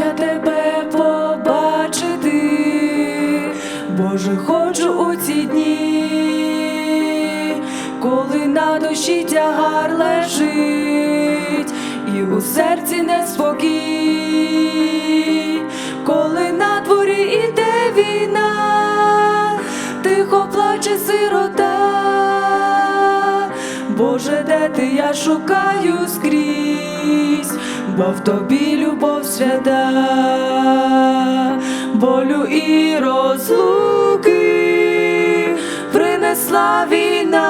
я тебе побачити, Боже, хочу у ці дні, коли на душі тягар лежить, і у серці неспокій, коли на дворі іде війна, тихо плаче сирота. Де ти я шукаю скрізь, бо в тобі любов свята, болю і розлуки принесла війна,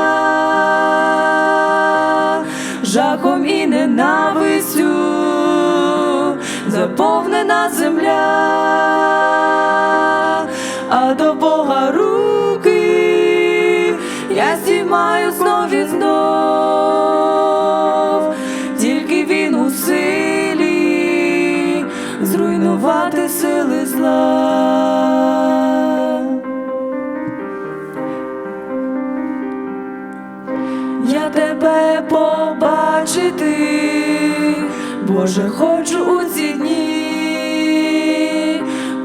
жахом і ненавистю заповнена земля, а до Бога руки зруйнувати сили зла. Я тебе побачити, Боже, хочу у ці дні,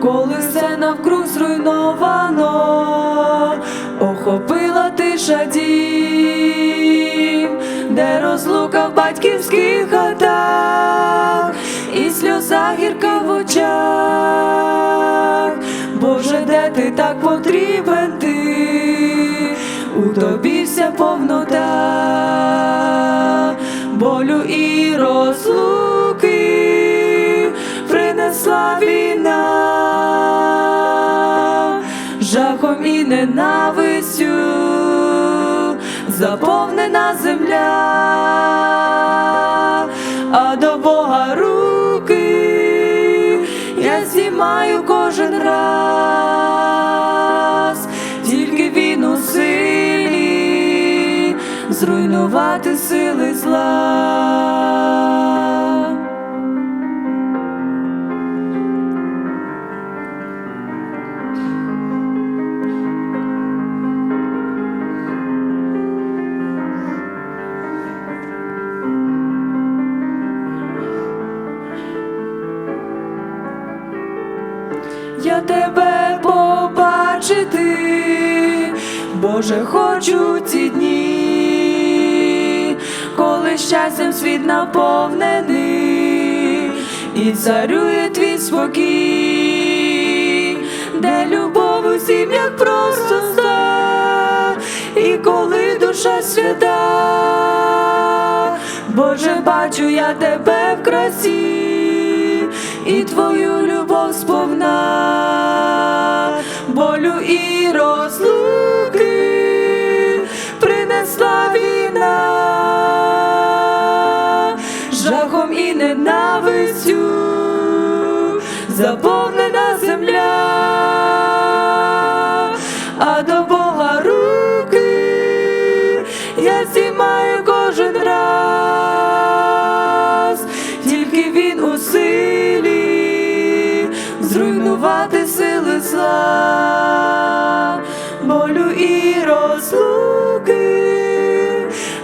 коли все навкруг зруйновано, охопила тиша дім, де розлука в батьківських хатах, і сльоза гірка в очах. Боже, де ти так потрібен ти? у тобі вся повнота, болю і розлуки принесла війна, жахом і ненавистю заповнена земля, а до Бога руки я знімаю кожен раз, тільки він у силі зруйнувати сили зла. Я тебе побачити, Боже, хочу ці дні, коли щастям світ наповнений, і царює твій спокій, де любов усім, як просто ста, і коли душа свята, Боже, бачу я тебе в красі, і твою любов сповна, болю і розлуки принесла війна, жахом і ненавистю заповнена земля, а до Бога руки я знімаю зруйнувати сили зла, болю і розлуки.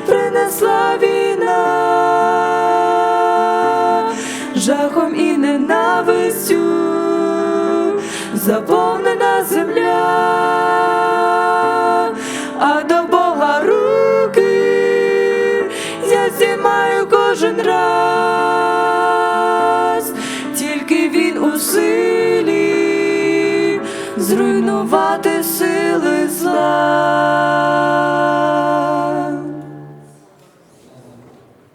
Принесла війна, жахом і ненавистю. Заповнена земля, а до Бога руки. Я знімаю кожен раз, зруйнувати сили зла.